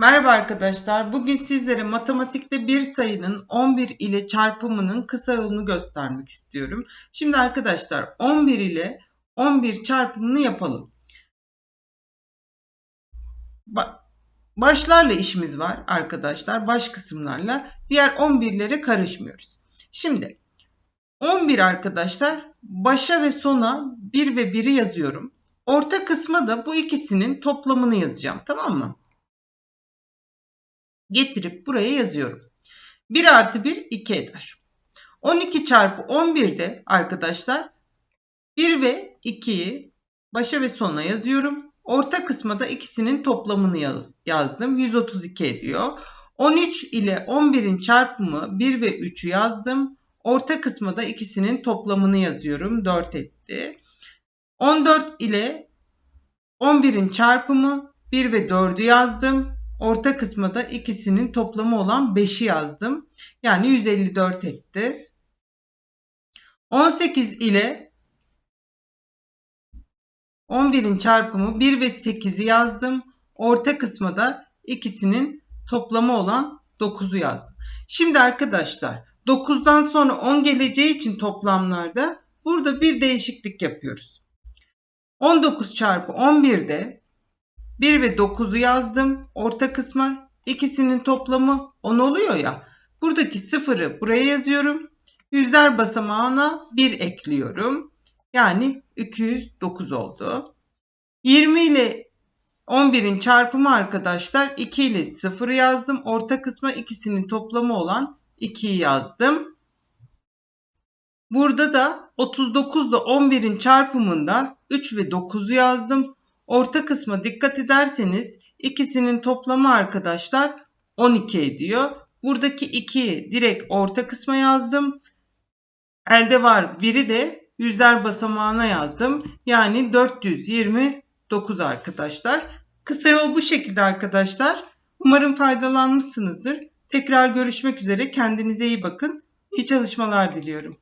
Merhaba arkadaşlar. Bugün sizlere matematikte bir sayının 11 ile çarpımının kısa yolunu göstermek istiyorum. Şimdi arkadaşlar 11 ile 11 çarpımını yapalım. Ba- başlarla işimiz var arkadaşlar. Baş kısımlarla. Diğer 11'lere karışmıyoruz. Şimdi 11 arkadaşlar başa ve sona 1 ve 1'i yazıyorum. Orta kısma da bu ikisinin toplamını yazacağım. Tamam mı? Getirip buraya yazıyorum. 1 artı 1 2 eder. 12 çarpı 11'de arkadaşlar 1 ve 2'yi başa ve sona yazıyorum. Orta kısma da ikisinin toplamını yaz, yazdım. 132 ediyor. 13 ile 11'in çarpımı 1 ve 3'ü yazdım. Orta kısma da ikisinin toplamını yazıyorum. 4 etti. 14 ile 11'in çarpımı 1 ve 4'ü yazdım. Orta kısma da ikisinin toplamı olan 5'i yazdım. Yani 154 etti. 18 ile 11'in çarpımı 1 ve 8'i yazdım. Orta kısma da ikisinin toplamı olan 9'u yazdım. Şimdi arkadaşlar 9'dan sonra 10 geleceği için toplamlarda burada bir değişiklik yapıyoruz. 19 çarpı 11'de 1 ve 9'u yazdım. Orta kısma ikisinin toplamı 10 oluyor ya. Buradaki sıfırı buraya yazıyorum. Yüzler basamağına 1 ekliyorum. Yani 209 oldu. 20 ile 11'in çarpımı arkadaşlar 2 ile 0'ı yazdım. Orta kısma ikisinin toplamı olan 2'yi yazdım. Burada da 39 ile 11'in çarpımında 3 ve 9'u yazdım. Orta kısma dikkat ederseniz ikisinin toplamı arkadaşlar 12 ediyor. Buradaki 2'yi direkt orta kısma yazdım. Elde var biri de yüzler basamağına yazdım. Yani 429 arkadaşlar. Kısa yol bu şekilde arkadaşlar. Umarım faydalanmışsınızdır. Tekrar görüşmek üzere. Kendinize iyi bakın. İyi çalışmalar diliyorum.